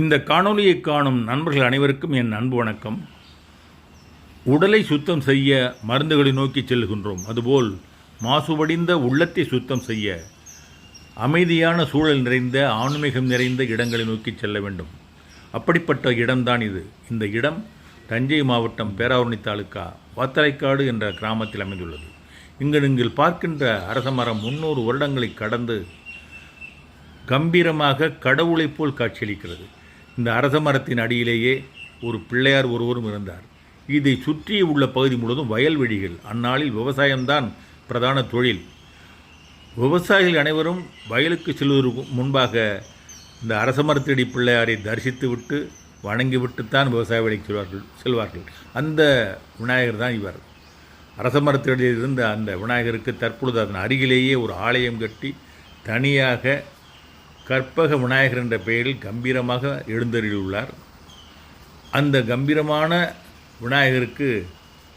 இந்த காணொளியை காணும் நண்பர்கள் அனைவருக்கும் என் அன்பு வணக்கம். உடலை சுத்தம் செய்ய மருந்துகளை நோக்கி செல்கின்றோம். அதுபோல் மாசுபடிந்த உள்ளத்தை சுத்தம் செய்ய அமைதியான சூழல் நிறைந்த ஆன்மீகம் நிறைந்த இடங்களை நோக்கி செல்ல வேண்டும். அப்படிப்பட்ட இடம்தான் இது. இந்த இடம் தஞ்சை மாவட்டம் பேராவூரணி தாலுக்கா வாத்தலைக்காடு என்ற கிராமத்தில் அமைந்துள்ளது. இங்கு நீங்கள் பார்க்கின்ற அரச மரம் முன்னூறு வருடங்களை கடந்து கம்பீரமாக கடவுளைப் போல் காட்சியளிக்கிறது. இந்த அரச மரத்தின் அடியிலேயே ஒரு பிள்ளையார் ஒருவரும் இருந்தார். இதை சுற்றி உள்ள பகுதி முழுவதும் வயல்வெளிகள் அந்நாளில் விவசாயம்தான் பிரதான தொழில். விவசாயிகள் அனைவரும் வயலுக்கு செல்வதற்கு முன்பாக இந்த அரச மரத்தடி பிள்ளையாரை தரிசித்துவிட்டு வணங்கிவிட்டுத்தான் விவசாய வேலைக்கு செல்வார்கள் செல்வார்கள். அந்த விநாயகர் தான் இவர். அரச மரத்தடியில் இருந்த அந்த விநாயகருக்கு தற்பொழுது அதன் அருகிலேயே ஒரு ஆலயம் கட்டி தனியாக கற்பக விநாயகர் என்ற பெயரில் கம்பீரமாக எழுந்தருளியுள்ளார். அந்த கம்பீரமான விநாயகருக்கு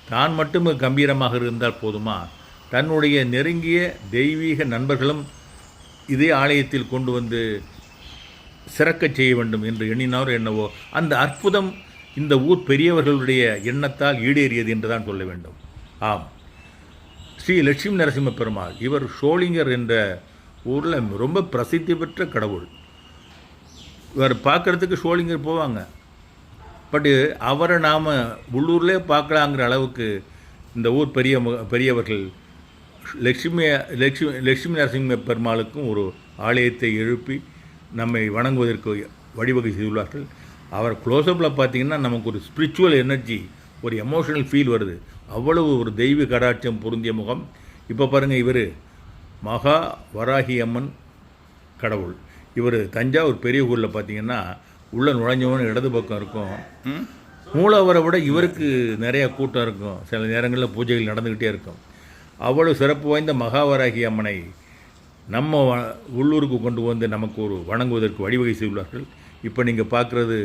தான் மட்டும் கம்பீரமாக இருந்தால் போதுமா? தன்னுடைய நெருங்கிய தெய்வீக நண்பர்களும் இதே ஆலயத்தில் கொண்டு வந்து சிறக்கச் செய்ய வேண்டும் என்று எண்ணினார் என்னவோ அந்த அற்புதம் இந்த ஊர் பெரியவர்களுடைய எண்ணத்தால் ஈடேறியது என்று தான் சொல்ல வேண்டும். ஆம். ஸ்ரீ லட்சுமி நரசிம்ம பெருமாள் இவர் ஷோலிங்கர் என்ற ஊரில் ரொம்ப பிரசித்தி பெற்ற கடவுள். இவர் பார்க்குறதுக்கு ஷோலிங்கர் போவாங்க. பட்டு அவரை நாம் உள்ளூர்லேயே பார்க்கலாங்கிற அளவுக்கு இந்த ஊர் பெரிய பெரியவர்கள் லட்சுமி லட்சுமி லட்சுமி நரசிம்ம பெருமாளுக்கும் ஒரு ஆலயத்தை எழுப்பி நம்மை வணங்குவதற்கு வழிவகை செய்துள்ளார்கள். அவர் க்ளோஸ்அப்பில் பார்த்தீங்கன்னா நமக்கு ஒரு ஸ்பிரிச்சுவல் எனர்ஜி ஒரு எமோஷனல் ஃபீல் வருது. அவ்வளவு ஒரு தெய்வ கடாட்சம் பொருந்திய முகம். இப்போ பாருங்கள் இவர் மகா வராகி அம்மன் கடவுள். இவர் தஞ்சாவூர் பெரிய ஊரில் பார்த்தீங்கன்னா உள்ள நுழைஞ்சவன இடது பக்கம் இருக்கும். மூலவரை விட இவருக்கு நிறைய கூட்டம் இருக்கும். சில நேரங்களில் பூஜைகள் நடந்துக்கிட்டே இருக்கும். அவ்வளவு சிறப்பு வாய்ந்த மகாவராகி அம்மனை நம்ம உள்ளூருக்கு கொண்டு வந்து நமக்கு ஒரு வணங்குவதற்கு வழிவகை செய்துள்ளார்கள் இப்போ நீங்கள் பார்க்குறது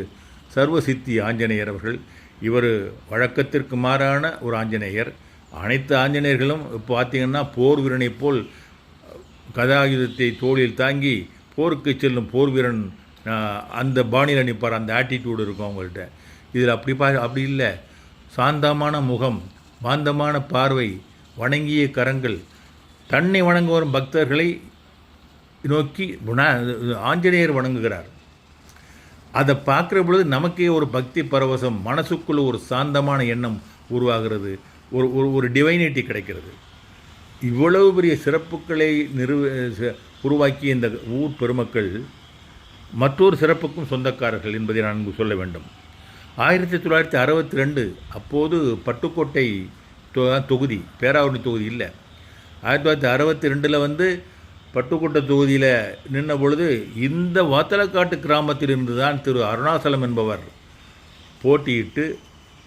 சர்வசித்தி ஆஞ்சநேயர் அவர்கள். இவர் வழக்கத்திற்கு மாறான ஒரு ஆஞ்சநேயர். அனைத்து ஆஞ்சநேயர்களும் இப்போ பார்த்தீங்கன்னா போர் வீரனைப் போல் கதாயுதத்தை தோளில் தாங்கி போருக்கு செல்லும் போர் வீரன் அந்த பாணியில் நிற்பார். அந்த ஆட்டிடியூடு இருக்கும் அவங்கள்ட்ட. இதில் அப்படி பா அப்படி இல்லை. சாந்தமான முகம் மாந்தமான பார்வை வணங்கிய கரங்கள் தன்னை வணங்க வரும் பக்தர்களை நோக்கி ஆஞ்சநேயர் வணங்குகிறார். அதை பார்க்குற பொழுது நமக்கே ஒரு பக்தி பரவசம் மனசுக்குள்ள ஒரு சாந்தமான எண்ணம் உருவாகிறது. ஒரு ஒரு ஒரு டிவைனிட்டி கிடைக்கிறது. இவ்வளவு பெரிய சிறப்புகளை நிறுவ ச- உருவாக்கிய இந்த ஊர் பெருமக்கள் மற்றொரு சிறப்புக்கும் சொந்தக்காரர்கள் என்பதை நான் சொல்ல வேண்டும். ஆயிரத்தி தொள்ளாயிரத்தி அறுபத்தி ரெண்டு அப்போது பட்டுக்கோட்டை தொ- தொகுதி பேராவூரணி தொகுதி இல்லை. ஆயிரத்தி தொள்ளாயிரத்தி அறுபத்தி ரெண்டில் வந்து பட்டுக்கோட்டை தொகுதியில் நின்ற பொழுது இந்த வாத்தலக்காட்டு கிராமத்திலிருந்து தான் திரு அருணாசலம் என்பவர் போட்டியிட்டு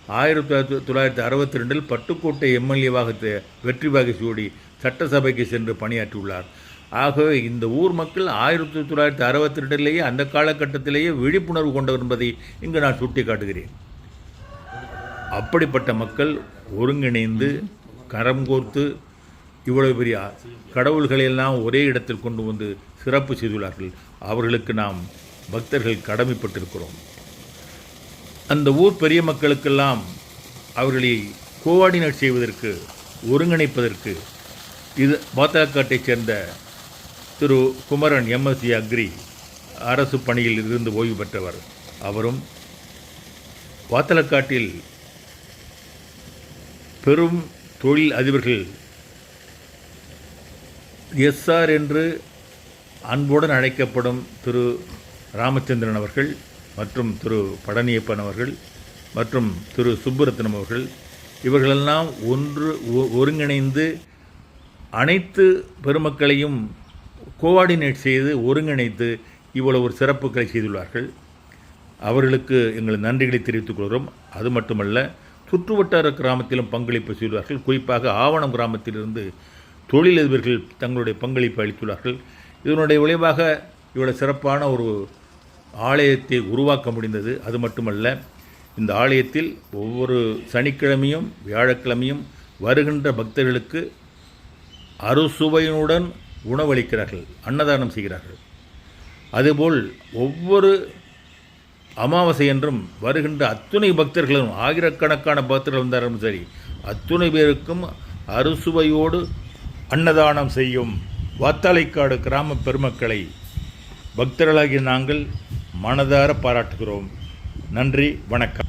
ஆயிரத்தி தொள்ளாயிரத்தி தொள்ளாயிரத்தி அறுபத்தி ரெண்டில் பட்டுக்கோட்டை எம்எல்ஏவாக வெற்றி வாகை சூடி சட்டசபைக்கு சென்று பணியாற்றியுள்ளார். ஆகவே இந்த ஊர் மக்கள் ஆயிரத்தி தொள்ளாயிரத்தி அறுபத்தி ரெண்டிலேயே அந்த காலகட்டத்திலேயே விழிப்புணர்வு கொண்டவர் என்பதை இங்கு நான் சுட்டி காட்டுகிறேன் அப்படிப்பட்ட மக்கள் ஒருங்கிணைந்து கரம் கோர்த்து இவ்வளவு பெரிய கடவுள்களையெல்லாம் ஒரே இடத்தில் கொண்டு வந்து சிறப்பு செய்துள்ளார்கள். அவர்களுக்கு நாம் பக்தர்கள் கடமைப்பட்டிருக்கிறோம். அந்த ஊர் பெரிய மக்களுக்கெல்லாம் அவர்களை கோஆர்டினேட் செய்வதற்கு ஒருங்கிணைப்பதற்கு இது பாத்தாக்காட்டைச் சேர்ந்த திரு குமரன் எம்எஸ்சி அக்ரி அரசு பணியில் இருந்து ஓய்வு பெற்றவர். அவரும் பாத்தலக்காட்டில் பெரும் தொழில் அதிபர்கள் எஸ்ஆர் என்று அன்புடன் அழைக்கப்படும் திரு ராமச்சந்திரன் அவர்கள் மற்றும் திரு பழனியப்பன் அவர்கள் மற்றும் திரு சுப்புரத்னம் அவர்கள் இவர்களெல்லாம் ஒன்று ஒ- ஒருங்கிணைந்து அனைத்து பெருமக்களையும் கோஆர்டினேட் செய்து ஒருங்கிணைத்து இவ்வளவு ஒரு சிறப்புகளை செய்துள்ளார்கள். அவர்களுக்கு எங்கள் நன்றிகளை தெரிவித்துக் கொள்கிறோம். அது மட்டுமல்ல சுற்றுவட்டார கிராமத்திலும் பங்களிப்பு செய்துள்ளார்கள். குறிப்பாக ஆவணம் கிராமத்திலிருந்து தொழிலதிபர்கள் தங்களுடைய பங்களிப்பு அளித்துள்ளார்கள். இதனுடைய விளைவாக இவ்வளோ சிறப்பான ஒரு ஆலயத்தை உருவாக்க முடிந்தது. அது மட்டுமல்ல இந்த ஆலயத்தில் ஒவ்வொரு சனிக்கிழமையும் வியாழக்கிழமையும் வருகின்ற பக்தர்களுக்கு அறுசுவையினுடன் உணவளிக்கிறார்கள் அன்னதானம் செய்கிறார்கள். அதுபோல் ஒவ்வொரு அமாவாசை என்றும் வருகின்ற அத்துணை பக்தர்களும் ஆயிரக்கணக்கான பக்தர்கள் வந்தாலும் சரி அத்துணை பேருக்கும் அறுசுவையோடு அன்னதானம் செய்யும் வாத்தாலைக்காடு கிராம பெருமக்களை பக்தர்களாகிய நாங்கள் மனதார பாராட்டுகிறோம். நன்றி வணக்கம்.